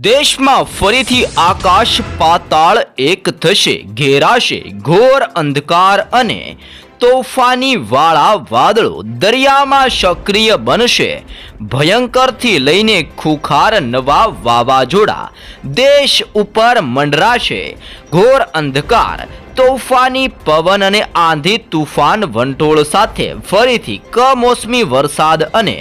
દેશમાં ફરીથી આકાશ પાતાળ એક થશે, ઘેરાશે, ઘોર અંધકાર અને તોફાની વાળા વાદળો દરિયામાં સક્રિય બનશે. ભયંકરથી લઈને ખુખાર નવા વાવાઝોડા દેશ ઉપર મંડરાશે. ઘોર અંધકાર, તોફાની પવન અને આંધી તુફાન વંટોળ સાથે ફરીથી કમોસમી વરસાદ અને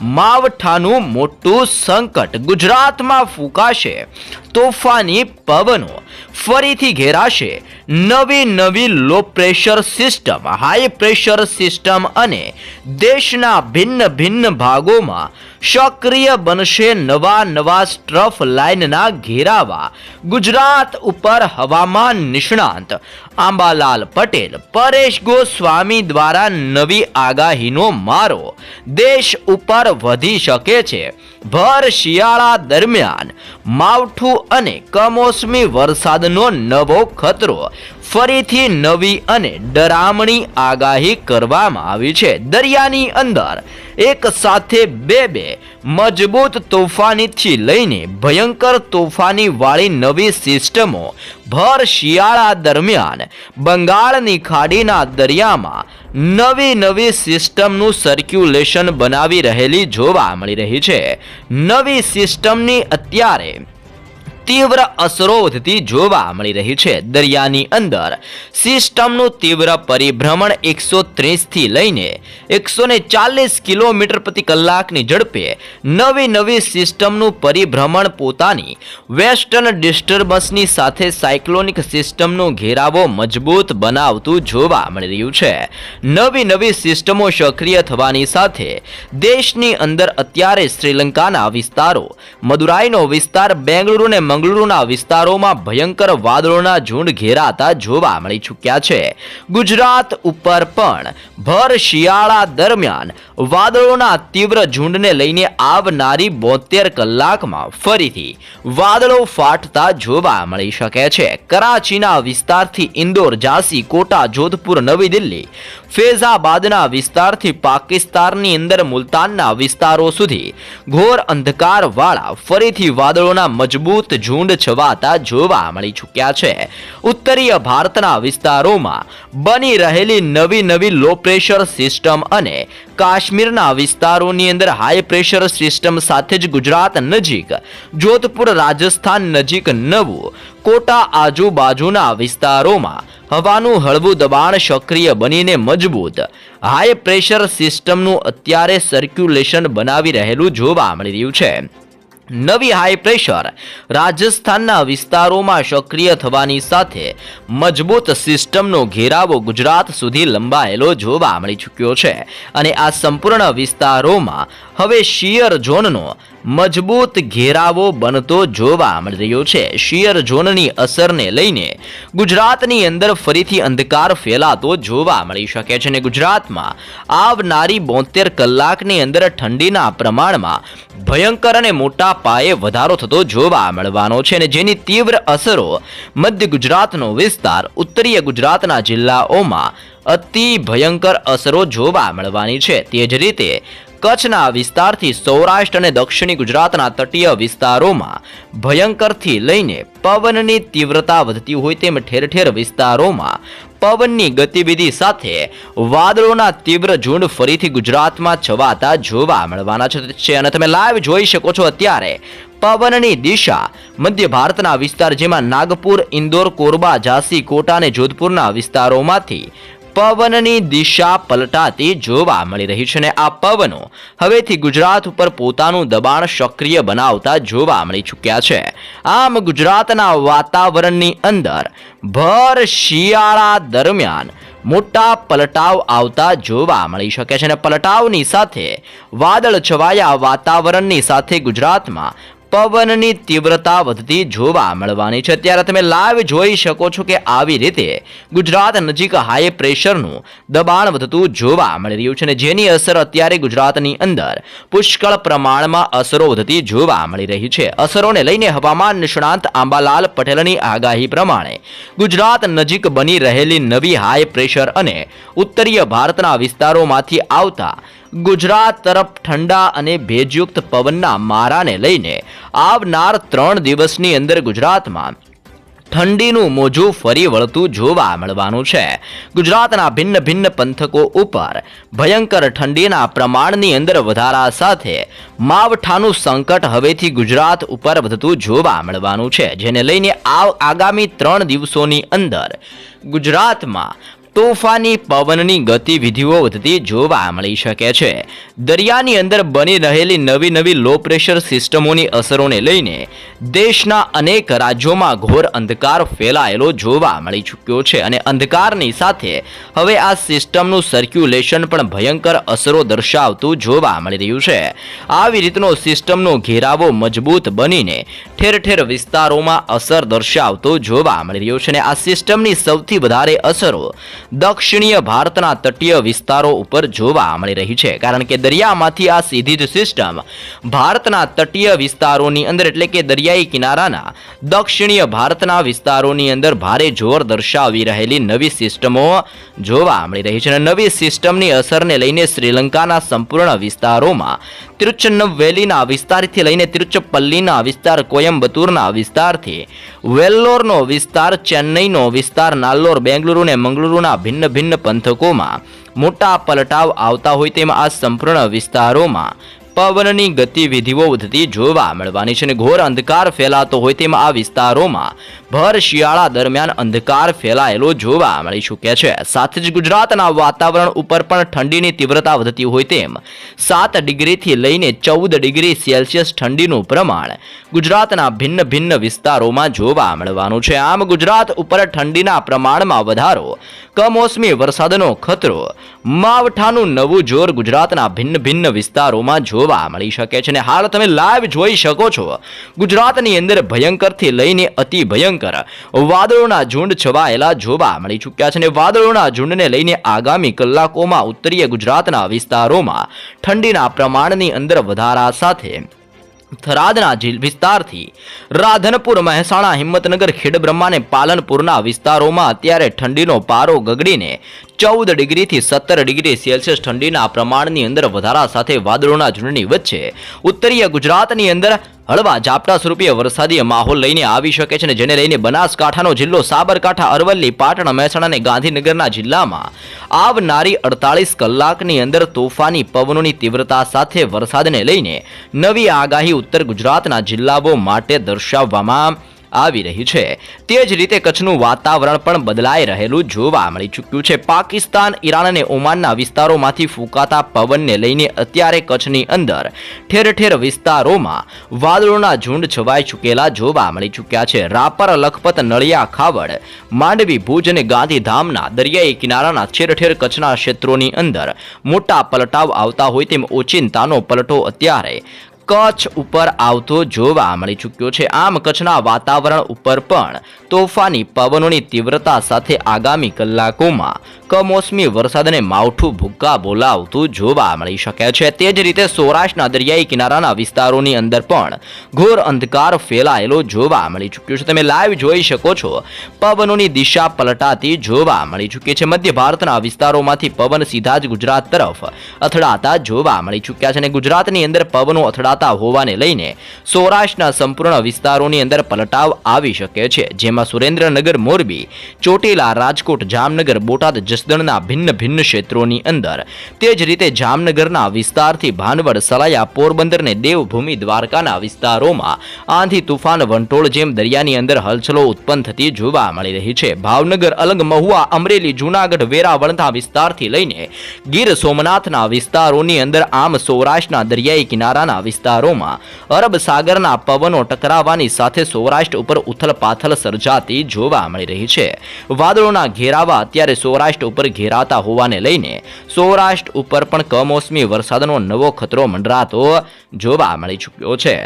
માવઠાનું મોટું સંકટ ગુજરાતમાં ફૂંકાશે. તોફાની પવનો ફરીથી ઘેરાશે. નવી નવી low pressure system high pressure system અને દેશના ભિન્ન ભિન્ન ભાગોમાં સક્રિય બનશે નવા નવા સ્ટ્રફ લાઇનના ઘેરાવા. ગુજરાત ઉપર હવામાન નિષ્ણાંત. આંબાલાલ પટેલ, પરેશ ગોસ્વામી દ્વારા નવી આગાહીનો મારો. દેશ ઉપર વધી શકે છે. ભર શિયાળા દરમિયાન માવઠું અને કમોસમી વરસાદનો નવો ખતરો ફરીથી નવી અને ડરામણી આગાહી કરવામાં આવી છે. દરિયાની અંદર એક સાથે બે બે મજબૂત તોફાનીથી લઈને ભયંકર તોફાનીવાળી નવી સિસ્ટમો ભર શિયાળા દરમિયાન બંગાળની ખાડીના દરિયામાં નવી નવી સિસ્ટમનું સર્ક્યુલેશન બનાવી રહેલી જોવા મળી રહી છે. નવી સિસ્ટમની અત્યારે તીવ્ર અસરો વધતી જોવા મળી રહી છે દરિયાની અંદર. સિસ્ટમનું તીવ્ર પરિભ્રમણ એકસો ત્રીસથી લઈને એકસો ને ચાલીસ કિલોમીટર પ્રતિ કલાકની ઝડપે નવી નવી સિસ્ટમનું પરિભ્રમણ પોતાની વેસ્ટર્ન ડિસ્ટર્બન્સની સાથે સાયક્લોનિક સિસ્ટમનો ઘેરાવો મજબૂત બનાવતું જોવા મળી રહ્યું છે. નવી નવી સિસ્ટમો સક્રિય થવાની સાથે દેશની અંદર અત્યારે શ્રીલંકાના વિસ્તારો, મદુરાઈનો વિસ્તાર બેંગલુરુ અને મંગલુરુના વિસ્તારોમાં ભયંકર વાદળોના ઝુંડ ઘેરાતા જોવા મળી ચૂક્યા છે. ગુજરાત ઉપર પણ ભર શિયાળા દરમિયાન વાદળોના તીવ્ર ઝુંડને લઈને આવનારી બોતેર કલાકમાં ફરીથી વાદળો ફાટતા જોવા મળી શકે છે. કરાચીના વિસ્તારથી ઇન્દોર, ઝાંસી, કોટા, જોધપુર, નવી દિલ્હી, ફેઝાબાદના વિસ્તારથી પાકિસ્તાનની અંદર મુલતાનના વિસ્તારો સુધી ઘોર અંધકારવાળા ફરીથી વાદળોના મજબૂત ઝુંડ છવાતા જોવા મળી ચૂક્યા છે. ઉત્તરીય ભારતના વિસ્તારોમાં બની રહેલી નવી નવી લો પ્રેશર સિસ્ટમ અને કાશ્મીરના વિસ્તારોની અંદર હાઈ પ્રેશર સિસ્ટમ સાથે જ ગુજરાત નજીક, જોધપુર, રાજસ્થાન નજીક નવું કોટા આજુબાજુના વિસ્તારોમાં હવાનું હળવું દબાણ સક્રિય બનીને મજબૂત હાઈ પ્રેશર સિસ્ટમનું અત્યારે સર્ક્યુલેશન બનાવી રહેલું જોવા મળી રહ્યું છે. નવી હાઈ પ્રેશર રાજસ્થાનના વિસ્તારોમાં સક્રિય થવાની સાથે મજબૂત સિસ્ટમનો ઘેરાવો ગુજરાત સુધી લંબાયેલો જોવા મળી ચૂક્યો છે. અને આ સંપૂર્ણ વિસ્તારોમાં હવે શિયર ઝોનનો મજબૂત ઘેરાવો બનતો જોવા મળી રહ્યો છે. શિયર ઝોનની અસરને લઈને ગુજરાતની અંદર ફરીથી અંધકાર ફેલાતો જોવા મળી શકે છે અને ગુજરાતમાં આવનારી બોતેર કલાકની અંદર ઠંડીના પ્રમાણમાં ભયંકર અને મોટા પાયે વધારો થતો જોવા મળવાનો છે અને જેની તીવ્ર અસરો મધ્ય ગુજરાતનો વિસ્તાર, ઉત્તરીય ગુજરાતના જિલ્લાઓમાં અતિ ભયંકર અસરો જોવા મળવાની છે. તે જ રીતે કચ્છના વિસ્તારથી સૌરાષ્ટ્ર અને દક્ષિણી ગુજરાતના તટીય વિસ્તારોમાં ભયંકરથી લઈને પવનની તીવ્રતા વધતી હોય તેમ ઠેર ઠેર વિસ્તારોમાં પવનની ગતિવિધિ સાથે વાદળોના તીવ્ર ઝુંડ ફરીથી ગુજરાતમાં છવાતા જોવા મળવાના છે અને તમે લાઈવ જોઈ શકો છો અત્યારે પવનની દિશા મધ્ય ભારતના વિસ્તાર જેમાં નાગપુર, ઇન્દોર, કોરબા, ઝાંસી, કોટા અને જોધપુરના વિસ્તારોમાંથી પવનની દિશા પલટાતી જોવા મળી રહી છે અને આ પવનો હવેથી ગુજરાત ઉપર પોતાનું દબાણ સક્રિય બનાવતા જોવા મળી ચૂક્યા છે. આમ ગુજરાતના વાતાવરણની અંદર ભર શિયાળા દરમિયાન મોટા પલટાવ આવતા જોવા મળી શકે છે અને પલટાવની સાથે વાદળ છવાયા વાતાવરણની સાથે ગુજરાતમાં પવનની તીવ્રતા વધતી જોવા મળવાની છે. ત્યારે તમે લાઈવ જોઈ શકો છો કે આવી રીતે ગુજરાત નજીક હાઈ પ્રેશરનું દબાણ વધતું જોવા મળી રહ્યું છે અને જેની અસર અત્યારે ગુજરાતની અંદર પુષ્કળ પ્રમાણમાં અસરો વધતી જોવા મળી રહી છે. અસરોને લઈને હવામાન નિષ્ણાંત આંબાલાલ પટેલની આગાહી પ્રમાણે ગુજરાત નજીક બની રહેલી નવી હાઈ પ્રેશર અને ઉત્તરીય ભારતના વિસ્તારોમાંથી આવતા ગુજરાત તરફ ઠંડા અને ભેજયુક્ત પવનના મારાને લઈને આવનાર ત્રણ દિવસની અંદર ગુજરાતમાં ઠંડીનું મોજું ફરી વળતું જોવા મળવાનું છે. ગુજરાતના ભિન્ન ભિન્ન પંથકો ઉપર ભયંકર ઠંડીના પ્રમાણની અંદર વધારા સાથે માવઠાનું સંકટ હવેથી ગુજરાત ઉપર વધતું જોવા મળવાનું છે. જેને લઈને આવ આગામી ત્રણ દિવસોની અંદર ગુજરાતમાં તોફાની પવનની ગતિવિધિઓ વધતી જોવા મળી શકે છે. દરિયાની અંદર બની રહેલી નવી નવી લો પ્રેશર સિસ્ટમોની અસરોને લઈને દેશના અનેક રાજ્યોમાં ઘોર અંધકાર ફેલાયેલો જોવા મળી ચૂક્યો છે અને અંધકારની સાથે હવે આ સિસ્ટમનું સર્ક્યુલેશન પણ ભયંકર અસરો દર્શાવતું જોવા મળી રહ્યું છે. આવી રીતનો સિસ્ટમનો ઘેરાવો મજબૂત બનીને ઠેર ઠેર વિસ્તારોમાં અસર દર્શાવતો જોવા મળી રહ્યો છે અને આ સિસ્ટમની સૌથી વધારે અસરો દક્ષિણીય ભારતના તટીય વિસ્તારો ઉપર જોવા મળી રહી છે. કારણ કે દરિયામાંથી આ સીધી જ સિસ્ટમ ભારતના તટીય વિસ્તારોની અંદર એટલે કે દરિયાઈ કિનારાના દક્ષિણીય ભારતના વિસ્તારોની અંદર ભારે જોર દર્શાવી રહેલી નવી સિસ્ટમો જોવા મળી રહી છે અને નવી સિસ્ટમની અસરને લઈને શ્રીલંકાના સંપૂર્ણ વિસ્તારોમાં તિરુચન્નવેલીના વિસ્તારથી લઈને તિરુચપલ્લીના વિસ્તાર કોયમ્બતુરના વિસ્તારથી વેલ્લોરનો વિસ્તાર, ચેન્નઈનો વિસ્તાર, નાલ્લોર, બેંગલુરુ અને મંગલુરુના ભિન્ન ભિન્ન પંથકોમાં મોટા પલટાવ આવતા હોય તેમ આ સંપૂર્ણ વિસ્તારોમાં પવનની ગતિવિધિઓ વધતી જોવા મળવાની છે અને ઘોર અંધકાર ફેલાતો હોય તેમ આ વિસ્તારોમાં ભર શિયાળા દરમિયાન અંધકાર ફેલાયેલો જોવા મળી ચૂક્યા છે. સાથે જ ગુજરાતના વાતાવરણ ઉપર પણ ઠંડીની તીવ્રતા વધતી હોય તેમ સાત ડિગ્રીથી લઈને ચૌદ ડિગ્રી સેલ્સિયસ ઠંડીનું પ્રમાણ ગુજરાતના ભિન્ન ભિન્ન વિસ્તારોમાં જોવા મળવાનું છે. આમ ગુજરાત ઉપર ઠંડીના પ્રમાણમાં વધારો, કમોસમી વરસાદનો ખતરો, માવઠાનું નવું જોર ગુજરાતના ભિન્ન ભિન્ન વિસ્તારોમાં જોવા મળી શકે છે. અને હાલ તમે લાઈવ જોઈ શકો છો. ગુજરાતની અંદર ભયંકરથી લઈને અતિ ભયંકર વાદળોના ઝુંડ છવાયેલા જોવા મળી ચૂક્યા છે અને વાદળોના ઝુંડને લઈને આગામી કલાકોમાં ઉત્તરીય ગુજરાતના વિસ્તારોમાં ઠંડીના પ્રમાણની અંદર વધારા સાથે થરાદના જિલ વિસ્તારથી રાધનપુર, મહેસાણા, હિંમતનગર ખેડબ્રહ્મા અને પાલનપુરના વિસ્તારોમાં અત્યારે ઠંડીનો પારો ગગડીને ચૌદ ડિગ્રીથી સત્તર ડિગ્રી સેલ્સિયસ ઠંડીના પ્રમાણની અંદર વધારા સાથે વાદળોના ઝુંડની વચ્ચે ઉત્તરીય ગુજરાતની અંદર હળવા ઝાપટા સ્વરૂપે વરસાદી માહોલ લઈને આવી શકે છે અને જેને લઈને બનાસકાંઠાનો જિલ્લો સાબરકાંઠા, અરવલ્લી, પાટણ, મહેસાણા અને ગાંધીનગરના જિલ્લામાં આવનારી અડતાલીસ કલાકની અંદર તોફાની પવનોની તીવ્રતા સાથે વરસાદને લઈને નવી આગાહી ઉત્તર ગુજરાતના જિલ્લાઓ માટે દર્શાવવામાં આવી રહી છે. તે જ રીતે કચ્છનું વાતાવરણ પણ બદલાઈ રહેલું જોવા મળી ચૂક્યું છે. પાકિસ્તાન, ઈરાન અને ઓમાનના વિસ્તારોમાંથી ફૂંકાતા પવનને લઈને અત્યારે કચ્છની અંદર ઠેર ઠેર વિસ્તારોમાં વાદળોના ઝુંડ છવાઈ ચૂકેલા જોવા મળી ચૂક્યા છે. રાપર, લખપત, નળિયા, ખાવડ, માંડવી, ભુજ અને ગાંધીધામના દરિયાઈ કિનારાના ઠેર ઠેર કચ્છના ક્ષેત્રોની અંદર મોટા પલટાવ આવતા હોય તેમ ઓચિંતાનો પલટો અત્યારે કચ્છ ઉપર આવતો જોવા મળી ચૂક્યો છે. આમ, કચ્છના વાતાવરણ ઉપર પણ તોફાની પવનોની તીવ્રતા સાથે આગામી કલાકોમાં કમોસમી વરસાદને માવઠું ભૂક્કા બોલાવતું જોવા મળી શકે છે. તે જ રીતે સૌરાષ્ટ્રના દરિયાઈ કિનારાના વિસ્તારોની અંદર પણ ઘોર અંધકાર ફેલાયેલો જોવા મળી ચૂક્યો છે. તમે લાઈવ જોઈ શકો છો, પવનોની દિશા પલટાતી જોવા મળી ચૂકી છે. મધ્ય ભારતના વિસ્તારોમાંથી પવન સીધા જ ગુજરાત તરફ અથડાતા જોવા મળી ચૂક્યા છે અને ગુજરાતની અંદર પવનો અથડાતા હોવાને લઈને સૌરાષ્ટ્રના સંપૂર્ણ વિસ્તારોની અંદર પલટાવ આવી શકે છે. જેમાં સુરેન્દ્રનગર, મોરબી, ચોટીલા, રાજકોટ, જામનગર, બોટાદ, જસદણના ભિન્ન ભિન્ન ક્ષેત્રોની અંદર તે જ રીતે જામનગરના વિસ્તારથી ભાનવડ, સલાયા, પોરબંદર દેવભૂમિ દ્વારકાના વિસ્તારોમાં આંધી તુફાન, વંટોળ જેમ દરિયાની અંદર હલચલો ઉત્પન્ન થતી જોવા મળી રહી છે. ભાવનગર, અલંગ મહુવા, અમરેલી, જૂનાગઢ વેરાવળના વિસ્તારથી લઈને ગીર સોમનાથના વિસ્તારોની અંદર આમ સૌરાષ્ટ્રના દરિયાઈ કિનારાના વિસ્તારોમાં અરબ સાગરના પવનો ટકરાવાની સાથે સૌરાષ્ટ્ર ઉપર ઉથલપાથલ સર્જાતી જોવા મળી રહી છે. વાદળોના ઘેરાવા અત્યારે સૌરાષ્ટ્ર ઉપર ઘેરાતા હોવાને લઈને સૌરાષ્ટ્ર ઉપર પણ કમોસમી વરસાદનો નવો ખતરો મંડરાતો જોવા મળી ચૂક્યો છે.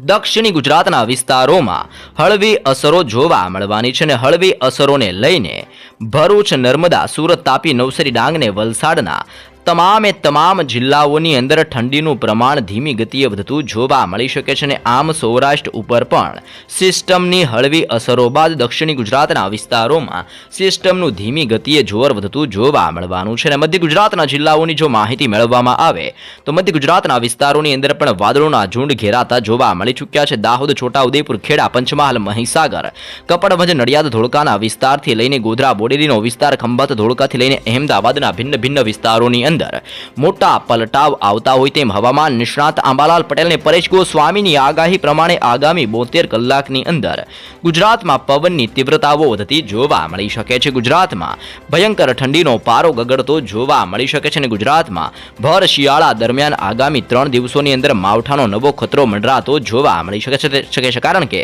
દક્ષિણી ગુજરાતના વિસ્તારોમાં હળવી અસરો જોવા મળવાની છે અને હળવી અસરોને લઈને ભરૂચ, નર્મદા, સુરત તાપી, નવસારી, ડાંગને વલસાડના તમામે તમામ જિલ્લાઓની અંદર ઠંડીનું પ્રમાણ ધીમી ગતિએ વધતું જોવા મળી શકે છે અને આમ સૌરાષ્ટ્ર ઉપર પણ સિસ્ટમની હળવી અસરો બાદ દક્ષિણી ગુજરાતના વિસ્તારોમાં સિસ્ટમનું ધીમી ગતિએ જોર વધતું જોવા મળવાનું છે અને મધ્ય ગુજરાતના જિલ્લાઓની જો માહિતી મેળવવામાં આવે, તો મધ્ય ગુજરાતના વિસ્તારોની અંદર પણ વાદળોના ઝુંડ ઘેરાતા જોવા મળી ચૂક્યા છે. દાહોદ, છોટાઉદેપુર, ખેડા, પંચમહાલ, મહીસાગર કપડવંજ નડિયાદ, ધોળકાના વિસ્તારથી લઈને ગોધરા, બોડેલીનો વિસ્તાર, ખંભાત, ધોળકાથી લઈને અહેમદાબાદના ભિન્ન ભિન્ન વિસ્તારોની અંદર. મોટા પલટાવ આવતા હોય તેમ હવામાન નિષ્ણાત આંબાલાલ પટેલને પરેશ ગોસ્વામીની આગાહી પ્રમાણે આગામી બોતેર કલાકની અંદર ગુજરાતમાં પવનની તીવ્રતાઓ વધતી જોવા મળી શકે છે. ગુજરાતમાં ભયંકર ઠંડીનો પારો ગગડતો જોવા મળી શકે છે અને ગુજરાતમાં ભર શિયાળા દરમિયાન આગામી ત્રણ દિવસોની અંદર માવઠાનો નવો ખતરો મંડરાતો જોવા મળી શકે છે. કારણ કે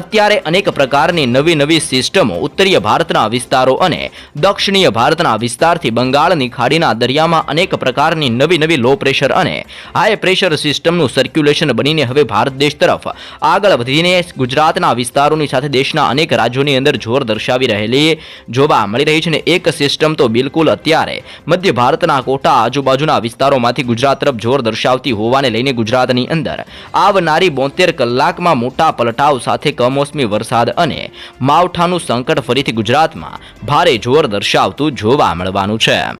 અત્યારે અનેક પ્રકારની નવી નવી સિસ્ટમો ઉત્તરીય ભારતના વિસ્તારો અને દક્ષિણીય ભારતના વિસ્તારથી બંગાળની ખાડીના દરિયામાં અનેક પ્રકારની નવી નવી લો પ્રેશર અને હાઈ પ્રેશર સિસ્ટમનું સર્ક્યુલેશન બનીને હવે ભારત દેશ તરફ આગળ વધીને ગુજરાતના વિસ્તારોની સાથે દેશના અનેક રાજ્યોની અંદર જોર દર્શાવી રહેલી જોવા મળી રહી છે ને એક સિસ્ટમ તો બિલકુલ અત્યારે મધ્ય ભારતના કોટા આજુબાજુના વિસ્તારોમાંથી ગુજરાત તરફ જોર દર્શાવતી હોવાને લઈને ગુજરાતની અંદર આવનારી બોતેર કલાકમાં મોટા પલટાવ સાથે કમોસમી વરસાદ અને માવઠાનું સંકટ ફરીથી ગુજરાતમાં ભારે જોર દર્શાવતું જોવા મળવાનું છે.